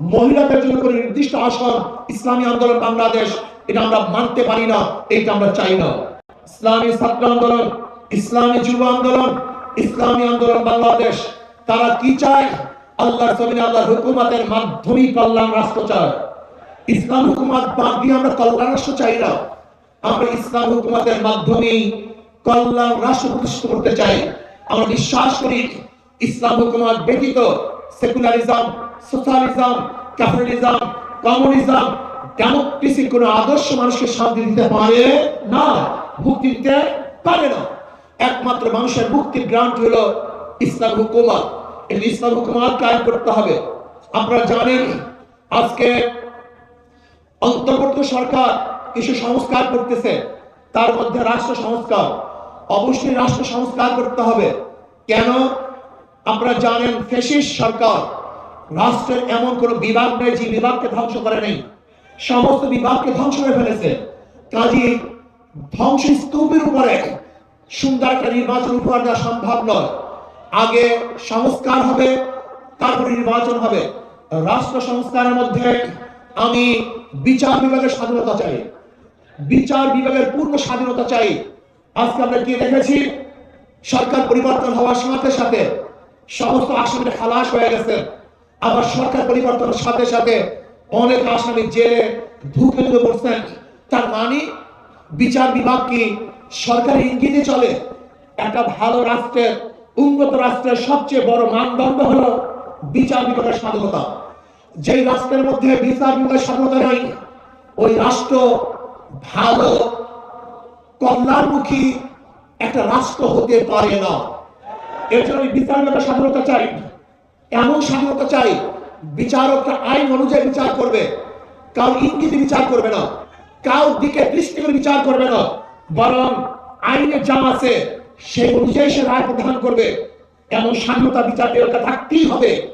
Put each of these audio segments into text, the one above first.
মহিলাদের জন্য কোনো নির্দিষ্ট আসন, ইসলামী আন্দোলন বাংলাদেশ, এটা আমরা মানতে পারি না, এটা আমরা চাই না। ইসলামী ছাত্র আন্দোলন, ইসলামী যুব আন্দোলন, ইসলামী আন্দোলন বাংলাদেশ, তারা কি চায়? আল্লাহর জমিনে আল্লাহর হুকুমাতের মাধ্যমেই কল্যাণ রাষ্ট্র চায়। ইসলাম হুকুমাত বাদ দিয়ে আমরা কল্যাণ রাষ্ট্র চাই না। আমরা ইসলাম হুকুমাতের মাধ্যমেই কল্যাণ রাষ্ট্র প্রতিষ্ঠিত করতে চাই। আমরা বিশ্বাস করি, ইসলাম হুকুমাত ব্যতীত secularism socialism, capitalism, communism democracy কোন আদর্শ মানুষকে শান্তি দিতে পারে না, মুক্তি দিতে পারে না। একমাত্র মানুষের মুক্তির গ্রান্ট হলো ইসলাম হুকুমত। ইসলাম করতে হবে। আপনারা জানেন, আজকে অন্তর্বর্তী সরকার কিছু সংস্কার করতেছে। তার মধ্যে রাষ্ট্র সংস্কার। অবশ্যই রাষ্ট্র সংস্কার করতে হবে। কেন? আপনারা জানেন ফেসিস সরকার রাষ্ট্রের এমন কোন বিভাগ নেই যে বিভাগকে ধ্বংস করে নেই। সমস্ত বিভাগকে ধ্বংস করে ফেলেছে। কাজী ধ্বংস স্তূপের উপরে সুন্দর একটা নির্বাচন উপহার দেওয়া সম্ভব নয়। আগে সংস্কার হবে, তারপরে নির্বাচন হবে। রাষ্ট্র সংস্কারের মধ্যে আমি বিচার বিভাগের স্বাধীনতা চাই। বিচার বিভাগের পূর্ণ স্বাধীনতা চাই। আজকে আমরা কি দেখেছি, সরকার পরিবর্তন হওয়ার সাথে সাথে সমস্ত আসামিরা খালাস হয়ে গেছে। আবার সরকার পরিবর্তনের সাথে সাথে অনেক আসামি জেলে ঢুকে ঢুকে পড়ছেন। তার মানে বিচার বিভাগ কি সরকারি ইঙ্গিতে চলে? একটা ভালো রাষ্ট্রের, উন্নত রাষ্ট্রের সবচেয়ে বড় মানদণ্ড হলো বিচার বিভাগের স্বাধীনতা। যেই রাষ্ট্রের মধ্যে বিচার বিভাগের স্বাধীনতা নাই, ওই রাষ্ট্র ভালো, কল্যাণমুখী একটা রাষ্ট্র হতে পারে না। এর জন্য বিচার বিভাগের স্বাধীনতা চাই। এমন স্বাধীনতা চাই বিচারকরা আইন অনুযায়ী বিচার করবে। কাউ ইঙ্গিতে বিচার করবে না। কাউ দিকে দৃষ্টি করে বিচার করবে না। বরং আইনে যা আছে, সেই অনুযায়ী সে রায় প্রদান করবে। এমন স্বাধীনতা বিচার বিভাগটা থাকতেই হবে।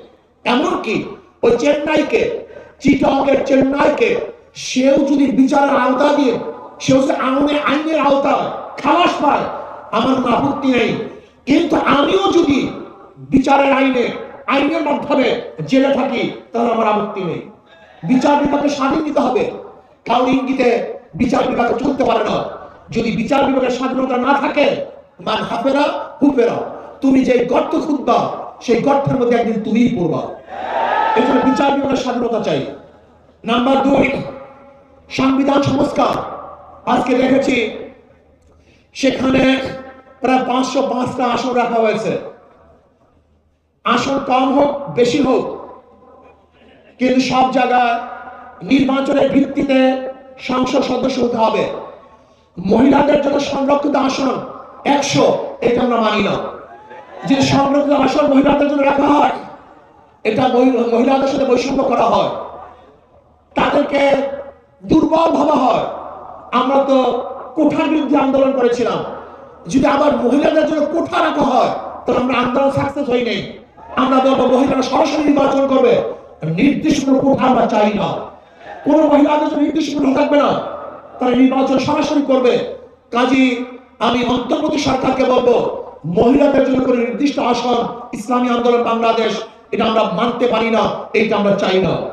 এমনকি ওই চেন্নাইকে চিটকের চেন্নাইকে, সেও যদি বিচারের আওতা দিয়ে, সেও যদি আইনের আইনের আওতা খালাস পায়, আমার কোনো আপত্তি নেই। কিন্তু আমিও যদি বিচারের আইনে আইনের মাধ্যমে জেলে থাকি, তাহলে আমার আপত্তি নেই। বিচার বিভাগকে স্বাধীন দিতে হবে। কাউর ইঙ্গিতে বিচার বিভাগ চলতে পারে না। যদি বিচার বিভাগের স্বাধীনতা না থাকে, মান হাফেরা, হুফেরা। তুমি যে গর্ত খুঁজবা, সেই গর্তের মধ্যে একদিন তুমিই পড়বা। জন্য বিচার বিভাগের স্বাধীনতা চাই। নাম্বার দুই, সংবিধান সংস্কার। আজকে দেখেছি, সেখানে প্রায় পাঁচশো পাঁচটা আসন রাখা হয়েছে। আসন কম হোক, বেশি হোক। কিন্তু সব জায়গায় নির্বাচনের ভিত্তিতে সংসদ সদস্য হতে হবে। মহিলাদের জন্য সংরক্ষিত আসন একশো, এটা আমরা মানি না। যে সংরক্ষিত আসন মহিলাদের জন্য রাখা হয়, এটা মহি- মহিলাদের সাথে বৈষম্য করা হয়। তাদেরকে দুর্বল ভাবা হয়। আমরা তো কোঠার বিরুদ্ধে আন্দোলন করেছিলাম। যদি আবার মহিলাদের জন্য কোঠা রাখা হয়, তাহলে আমরা আন্দোলন সাকসেস হই আমরা বলব মহিলারা সরাসরি নির্বাচন করবে। নির্দিষ্ট কোনো কোঠা আমরা চাই না। কোন মহিলাদের জন্য নির্দিষ্ট কোঠা থাকবে না। তারা নির্বাচন সরাসরি করবে। কাজী, আমি অন্তর্বর্তী সরকারকে বলব, মহিলাদের জন্য কোনো নির্দিষ্ট আসন, ইসলামী আন্দোলন বাংলাদেশ, এটা আমরা মানতে পারি না এটা আমরা চাই না।